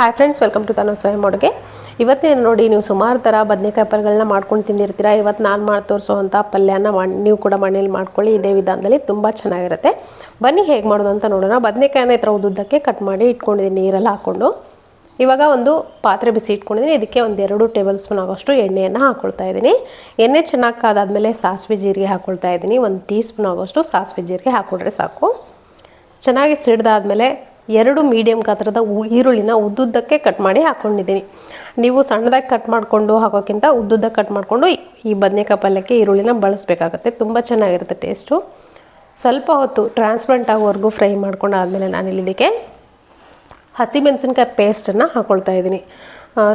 Hi friends welcome to ತಾನು ಸ್ವಯಂ ಅಡುಗೆ ಇವತ್ತೇ ನೋಡಿ ನೀವು ಸುಮಾರು ಥರ ಬದನೆಕಾಯಿ ಪಲ್ಯಗಳನ್ನ ಮಾಡ್ಕೊಂಡು ತಿಂದಿರ್ತೀರ. ಇವತ್ತು ನಾನು ಮಾಡಿ ತೋರಿಸೋವಂಥ ಪಲ್ಯನ ನೀವು ಕೂಡ ಮನೇಲಿ ಮಾಡ್ಕೊಳ್ಳಿ. ಇದೇ ವಿಧಾನದಲ್ಲಿ ತುಂಬ ಚೆನ್ನಾಗಿರುತ್ತೆ. ಬನ್ನಿ ಹೇಗೆ ಮಾಡೋದು ಅಂತ ನೋಡೋಣ. ಬದನೆಕಾಯಿನ ಈ ಥರ ಉದ್ದುದ್ದಕ್ಕೆ ಕಟ್ ಮಾಡಿ ಇಟ್ಕೊಂಡಿದ್ದೀನಿ ನೀರೆಲ್ಲ ಹಾಕ್ಕೊಂಡು ಇವಾಗ ಒಂದು ಪಾತ್ರೆ ಬಿಸಿ ಇಟ್ಕೊಂಡಿದ್ದೀನಿ ಇದಕ್ಕೆ ಒಂದು ಎರಡು ಟೇಬಲ್ ಸ್ಪೂನ್ ಆಗೋಷ್ಟು ಎಣ್ಣೆಯನ್ನು ಹಾಕ್ಕೊಳ್ತಾ ಇದ್ದೀನಿ ಎಣ್ಣೆ ಚೆನ್ನಾಗಿ ಕಾದಾದಮೇಲೆ ಸಾಸಿವೆ ಜೀರಿಗೆ ಹಾಕ್ಕೊಳ್ತಾ ಇದ್ದೀನಿ ಒಂದು ಟೀ ಸ್ಪೂನ್ ಆಗೋಷ್ಟು ಸಾಸಿವೆ ಜೀರಿಗೆ ಹಾಕ್ಕೊಂಡ್ರೆ ಸಾಕು. ಚೆನ್ನಾಗಿ ಸಿಡ್ದಾದ್ಮೇಲೆ ಎರಡು ಮೀಡಿಯಂ ಗಾತ್ರದ ಈರುಳ್ಳಿನ ಉದ್ದುದ್ದಕ್ಕೆ ಕಟ್ ಮಾಡಿ ಹಾಕ್ಕೊಂಡಿದ್ದೀನಿ ನೀವು ಸಣ್ಣದಾಗಿ ಕಟ್ ಮಾಡಿಕೊಂಡು ಹಾಕೋಕ್ಕಿಂತ ಉದ್ದುದ್ದಕ್ಕೆ ಕಟ್ ಮಾಡಿಕೊಂಡು ಈ ಬದನೆಕಾಯಿ ಪಲ್ಯಕ್ಕೆ ಈರುಳ್ಳಿನ ಬಳಸಬೇಕಾಗತ್ತೆ. ತುಂಬ ಚೆನ್ನಾಗಿರುತ್ತೆ ಟೇಸ್ಟು ಸ್ವಲ್ಪ ಹೊತ್ತು ಟ್ರಾನ್ಸ್ಪರೆಂಟ್ ಆಗೋವರೆಗೂ ಫ್ರೈ ಮಾಡ್ಕೊಂಡು ಆದಮೇಲೆ ನಾನಿಲ್ಲಿ ಇದಕ್ಕೆ ಹಸಿಮೆಣಸಿನ್ಕಾಯಿ ಪೇಸ್ಟನ್ನು ಹಾಕ್ಕೊಳ್ತಾ ಇದ್ದೀನಿ.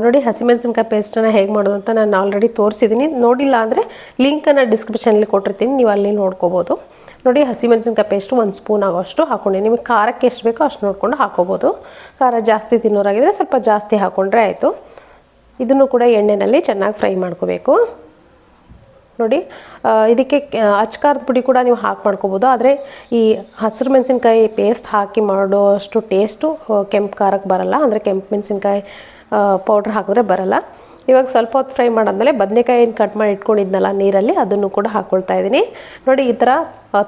ನೋಡಿ ಹಸಿಮೆಣಸಿನ್ಕಾಯಿ ಪೇಸ್ಟನ್ನು ಹೇಗೆ ಮಾಡೋದು ಅಂತ ನಾನು ಆಲ್ರೆಡಿ ತೋರಿಸಿದ್ದೀನಿ ನೋಡಿಲ್ಲ ಅಂದರೆ ಲಿಂಕನ್ನು ಡಿಸ್ಕ್ರಿಪ್ಷನಲ್ಲಿ ಕೊಟ್ಟಿರ್ತೀನಿ. ನೀವು ಅಲ್ಲಿ ನೋಡ್ಕೋಬೋದು. ನೋಡಿ ಹಸಿಮೆಣಸಿನ್ಕಾಯಿ ಪೇಸ್ಟ್ ಒಂದು ಸ್ಪೂನ್ ಆಗೋಷ್ಟು ಹಾಕೊಂಡೆ. ನಿಮಗೆ ಖಾರಕ್ಕೆ ಎಷ್ಟು ಬೇಕೋ ಅಷ್ಟು ನೋಡಿಕೊಂಡು ಹಾಕೋಬೋದು. ಖಾರ ಜಾಸ್ತಿ ತಿನ್ನೋರಾಗಿದ್ದರೆ ಸ್ವಲ್ಪ ಜಾಸ್ತಿ ಹಾಕ್ಕೊಂಡ್ರೆ ಆಯಿತು. ಇದನ್ನು ಕೂಡ ಎಣ್ಣೆಯಲ್ಲಿ ಚೆನ್ನಾಗಿ ಫ್ರೈ ಮಾಡ್ಕೋಬೇಕು. ನೋಡಿ ಇದಕ್ಕೆ ಅಚ್ಕಾರದ ಪುಡಿ ಕೂಡ ನೀವು ಹಾಕಿ ಮಾಡ್ಕೋಬೋದು. ಆದರೆ ಈ ಹಸಿರು ಮೆಣಸಿನ್ಕಾಯಿ ಪೇಸ್ಟ್ ಹಾಕಿ ಮಾಡೋ ಅಷ್ಟು ಟೇಸ್ಟು ಕೆಂಪು ಖಾರಕ್ಕೆ ಬರಲ್ಲ. ಅಂದರೆ ಕೆಂಪು ಮೆಣಸಿನ್ಕಾಯಿ ಪೌಡ್ರ್ ಹಾಕಿದ್ರೆ ಬರಲ್ಲ. ಇವಾಗ ಸ್ವಲ್ಪ ಹೊತ್ತು ಫ್ರೈ ಮಾಡಿದ್ಮೇಲೆ ಬದನೆಕಾಯಿ ಏನು ಕಟ್ ಮಾಡಿ ಇಟ್ಕೊಂಡಿದ್ನಲ್ಲ ನೀರಲ್ಲಿ, ಅದನ್ನು ಕೂಡ ಹಾಕ್ಕೊಳ್ತಾ ಇದ್ದೀನಿ. ನೋಡಿ, ಈ ಥರ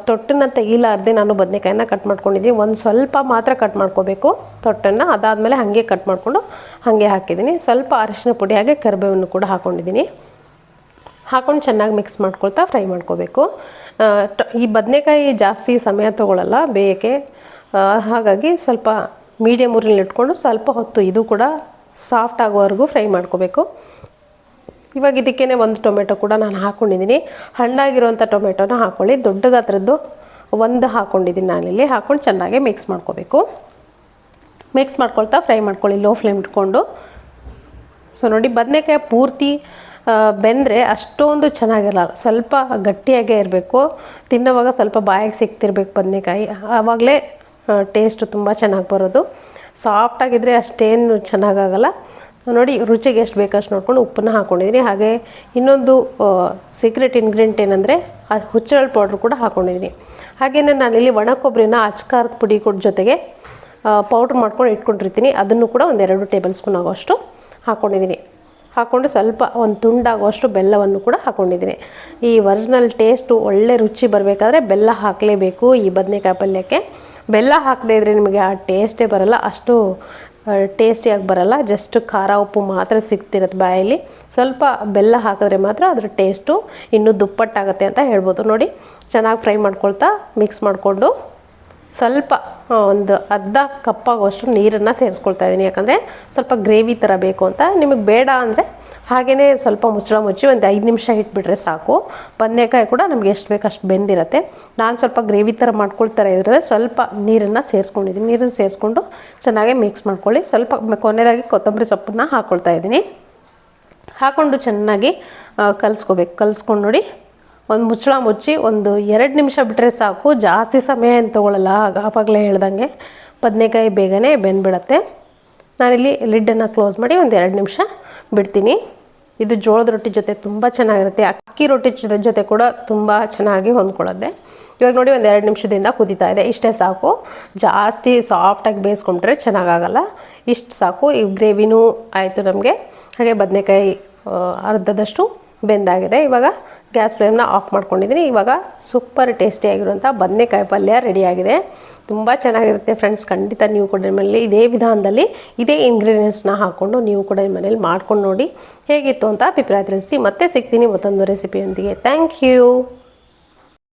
ತೊಟ್ಟನ್ನು ತೆಗಿಲಾರ್ದೆ ನಾನು ಬದನೆಕಾಯಿನ ಕಟ್ ಮಾಡ್ಕೊಂಡಿದ್ದೀನಿ. ಒಂದು ಸ್ವಲ್ಪ ಮಾತ್ರ ಕಟ್ ಮಾಡ್ಕೋಬೇಕು ತೊಟ್ಟನ್ನು. ಅದಾದಮೇಲೆ ಹಾಗೆ ಕಟ್ ಮಾಡಿಕೊಂಡು ಹಾಗೆ ಹಾಕಿದ್ದೀನಿ. ಸ್ವಲ್ಪ ಅರಿಶಿನ ಪುಡಿ ಹಾಗೆ ಕರಿಬೇವನ್ನು ಕೂಡ ಹಾಕ್ಕೊಂಡಿದ್ದೀನಿ ಹಾಕೊಂಡು ಚೆನ್ನಾಗಿ ಮಿಕ್ಸ್ ಮಾಡ್ಕೊಳ್ತಾ ಫ್ರೈ ಮಾಡ್ಕೋಬೇಕು. ಈ ಬದನೆಕಾಯಿ ಜಾಸ್ತಿ ಸಮಯ ತೊಗೊಳ್ಳಲ್ಲ ಬೇಯಕ್ಕೆ. ಹಾಗಾಗಿ ಸ್ವಲ್ಪ ಮೀಡಿಯಮ್ ಊರಿನಲ್ಲಿ ಇಟ್ಕೊಂಡು ಸ್ವಲ್ಪ ಹೊತ್ತು ಇದು ಕೂಡ ಸಾಫ್ಟ್ ಆಗೋವರೆಗೂ ಫ್ರೈ ಮಾಡ್ಕೋಬೇಕು. ಇವಾಗ ಇದಕ್ಕೇ ಒಂದು ಟೊಮೆಟೊ ಕೂಡ ನಾನು ಹಾಕ್ಕೊಂಡಿದ್ದೀನಿ ಹಣ್ಣಾಗಿರುವಂಥ ಟೊಮೆಟೊನ ಹಾಕ್ಕೊಳ್ಳಿ ದೊಡ್ಡ ಗಾತ್ರದ್ದು ಒಂದು ಹಾಕ್ಕೊಂಡಿದ್ದೀನಿ ನಾನಿಲ್ಲಿ. ಹಾಕ್ಕೊಂಡು ಚೆನ್ನಾಗಿ ಮಿಕ್ಸ್ ಮಾಡ್ಕೋಬೇಕು. ಮಿಕ್ಸ್ ಮಾಡ್ಕೊಳ್ತಾ ಫ್ರೈ ಮಾಡ್ಕೊಳ್ಳಿ. ಲೋ ಫ್ಲೇಮ್ ಇಟ್ಕೊಂಡು. ಸೊ ನೋಡಿ ಬದನೆಕಾಯಿ ಪೂರ್ತಿ ಬೆಂದರೆ ಅಷ್ಟೊಂದು ಚೆನ್ನಾಗಿರಲ್ಲ. ಸ್ವಲ್ಪ ಗಟ್ಟಿಯಾಗೇ ಇರಬೇಕು. ತಿನ್ನೋವಾಗ ಸ್ವಲ್ಪ ಬಾಯಿಗೆ ಸಿಕ್ತಿರ್ಬೇಕು ಬದನೆಕಾಯಿ. ಆವಾಗಲೇ ಟೇಸ್ಟು ತುಂಬ ಚೆನ್ನಾಗಿ ಬರೋದು. ಸಾಫ್ಟಾಗಿದ್ದರೆ ಅಷ್ಟೇನು ಚೆನ್ನಾಗಾಗಲ್ಲ. ನೋಡಿ, ರುಚಿಗೆ ಎಷ್ಟು ಬೇಕಷ್ಟು ನೋಡಿಕೊಂಡು ಉಪ್ಪನ್ನ ಹಾಕ್ಕೊಂಡಿದ್ದೀನಿ ಹಾಗೆ ಇನ್ನೊಂದು ಸೀಕ್ರೆಟ್ ಇಂಗ್ರೀಡಿಯಂಟ್ ಏನಂದರೆ, ಆ ಹುಚ್ಚಳ ಪೌಡ್ರ್ ಕೂಡ ಹಾಕ್ಕೊಂಡಿದ್ದೀನಿ ಹಾಗೆಯೇ ನಾನಿಲ್ಲಿ ಒಣ ಕೊಬ್ಬರಿನ ಅಚ್ಕಾರದ ಪುಡಿ ಕೂಡ ಜೊತೆಗೆ ಪೌಡ್ರ್ ಮಾಡ್ಕೊಂಡು ಇಟ್ಕೊಂಡಿರ್ತೀನಿ. ಅದನ್ನು ಕೂಡ ಒಂದೆರಡು ಟೇಬಲ್ ಸ್ಪೂನ್ ಆಗೋಷ್ಟು ಹಾಕ್ಕೊಂಡಿದ್ದೀನಿ ಹಾಕ್ಕೊಂಡು ಸ್ವಲ್ಪ ಒಂದು ತುಂಡಾಗುವಷ್ಟು ಬೆಲ್ಲವನ್ನು ಕೂಡ ಹಾಕ್ಕೊಂಡಿದ್ದೀನಿ ಈ ಒರಿಜಿನಲ್ ಟೇಸ್ಟು ಒಳ್ಳೆ ರುಚಿ ಬರಬೇಕಾದ್ರೆ ಬೆಲ್ಲ ಹಾಕಲೇಬೇಕು ಈ ಬದನೆಕಾಯಿ ಪಲ್ಯಕ್ಕೆ. ಬೆಲ್ಲ ಹಾಕದೇ ಇದ್ದರೆ ನಿಮಗೆ ಆ ಟೇಸ್ಟೇ ಬರಲ್ಲ, ಅಷ್ಟು ಟೇಸ್ಟಿಯಾಗಿ ಬರಲ್ಲ. ಜಸ್ಟ್ ಖಾರ ಉಪ್ಪು ಮಾತ್ರ ಸಿಗ್ತಿರತ್ತೆ ಬಾಯಲ್ಲಿ. ಸ್ವಲ್ಪ ಬೆಲ್ಲ ಹಾಕಿದ್ರೆ ಮಾತ್ರ ಅದ್ರ ಟೇಸ್ಟು ಇನ್ನೂ ದುಪ್ಪಟ್ಟಾಗುತ್ತೆ ಅಂತ ಹೇಳ್ಬೋದು. ನೋಡಿ, ಚೆನ್ನಾಗಿ ಫ್ರೈ ಮಾಡ್ಕೊಳ್ತಾ ಮಿಕ್ಸ್ ಮಾಡಿಕೊಂಡು ಸ್ವಲ್ಪ ಒಂದು ಅರ್ಧ ಕಪ್ಪಾಗುವಷ್ಟು ನೀರನ್ನು ಸೇರಿಸ್ಕೊಳ್ತಾ ಇದ್ದೀನಿ ಯಾಕಂದರೆ ಸ್ವಲ್ಪ ಗ್ರೇವಿ ಥರ ಬೇಕು ಅಂತ. ನಿಮಗೆ ಬೇಡ ಅಂದರೆ ಹಾಗೆಯೇ ಸ್ವಲ್ಪ ಮುಚ್ಚಳ ಮುಚ್ಚಿ ಒಂದು ಐದು ನಿಮಿಷ ಇಟ್ಬಿಟ್ರೆ ಸಾಕು. ಬದನೆಕಾಯಿ ಕೂಡ ನಮಗೆ ಎಷ್ಟು ಬೇಕು ಅಷ್ಟು ಬೆಂದಿರುತ್ತೆ. ನಾನು ಸ್ವಲ್ಪ ಗ್ರೇವಿ ಥರ ಮಾಡ್ಕೊಳ್ತಾರೆ ಇದ್ರೆ ಸ್ವಲ್ಪ ನೀರನ್ನು ಸೇರಿಸ್ಕೊಂಡಿದ್ದೀನಿ ನೀರನ್ನು ಸೇರಿಸ್ಕೊಂಡು ಚೆನ್ನಾಗಿ ಮಿಕ್ಸ್ ಮಾಡ್ಕೊಳ್ಳಿ. ಸ್ವಲ್ಪ ಕೊನೆಯದಾಗಿ ಕೊತ್ತಂಬರಿ ಸೊಪ್ಪನ್ನ ಹಾಕ್ಕೊಳ್ತಾ ಇದ್ದೀನಿ ಹಾಕ್ಕೊಂಡು ಚೆನ್ನಾಗಿ ಕಲಿಸ್ಕೋಬೇಕು. ಕಲಿಸ್ಕೊಂಡು ನೋಡಿ ಒಂದು ಮುಚ್ಚಳ ಮುಚ್ಚಿ ಒಂದು ಎರಡು ನಿಮಿಷ ಬಿಟ್ಟರೆ ಸಾಕು. ಜಾಸ್ತಿ ಸಮಯ ಏನು ತೊಗೊಳ್ಳಲ್ಲ ಆವಾಗಲೇ ಹೇಳ್ದಂಗೆ ಬದನೆಕಾಯಿ ಬೇಗನೆ ಬೆಂದ್ಬಿಡತ್ತೆ. ನಾನಿಲ್ಲಿ ಲಿಡ್ಡನ್ನು ಕ್ಲೋಸ್ ಮಾಡಿ ಒಂದು ಎರಡು ನಿಮಿಷ ಬಿಡ್ತೀನಿ. ಇದು ಜೋಳದ ರೊಟ್ಟಿ ಜೊತೆ ತುಂಬ ಚೆನ್ನಾಗಿರುತ್ತೆ. ಅಕ್ಕಿ ರೊಟ್ಟಿ ಜೊತೆ ಜೊತೆ ಕೂಡ ತುಂಬ ಚೆನ್ನಾಗಿ ಹೊಂದ್ಕೊಳ್ಳುತ್ತೆ. ಇವಾಗ ನೋಡಿ ಒಂದು ಎರಡು ನಿಮಿಷದಿಂದ ಕುದೀತಾ ಇದೆ. ಇಷ್ಟೇ ಸಾಕು. ಜಾಸ್ತಿ ಸಾಫ್ಟಾಗಿ ಬೇಯಿಸ್ಕೊಂಡ್ರೆ ಚೆನ್ನಾಗಾಗಲ್ಲ. ಇಷ್ಟು ಸಾಕು. ಈ ಗ್ರೇವಿನೂ ಆಯಿತು ನಮಗೆ. ಹಾಗೆ ಬದನೆಕಾಯಿ ಅರ್ಧದಷ್ಟು ಬೆಂದಾಗಿದೆ. ಇವಾಗ ಗ್ಯಾಸ್ ಫ್ಲೇಮ್ನ ಆಫ್ ಮಾಡ್ಕೊಂಡಿದ್ದೀನಿ. ಇವಾಗ ಸೂಪರ್ ಟೇಸ್ಟಿಯಾಗಿರುವಂಥ ಬದನೆಕಾಯಿ ಪಲ್ಯ ರೆಡಿಯಾಗಿದೆ ತುಂಬ ಚೆನ್ನಾಗಿರುತ್ತೆ ಫ್ರೆಂಡ್ಸ್ ಖಂಡಿತ ನೀವು ಕೂಡ ಮನೇಲಿ ಇದೇ ವಿಧಾನದಲ್ಲಿ ಇದೇ ಇಂಗ್ರೀಡಿಯೆಂಟ್ಸ್ನ ಹಾಕ್ಕೊಂಡು ನೀವು ಕೂಡ ನಿಮ್ಮ ಮನೇಲಿ ಮಾಡ್ಕೊಂಡು ನೋಡಿ ಹೇಗಿತ್ತು ಅಂತ ಅಭಿಪ್ರಾಯ ತಿಳಿಸಿ. ಮತ್ತೆ ಸಿಗ್ತೀನಿ ಮತ್ತೊಂದು ರೆಸಿಪಿಯೊಂದಿಗೆ ಥ್ಯಾಂಕ್ ಯು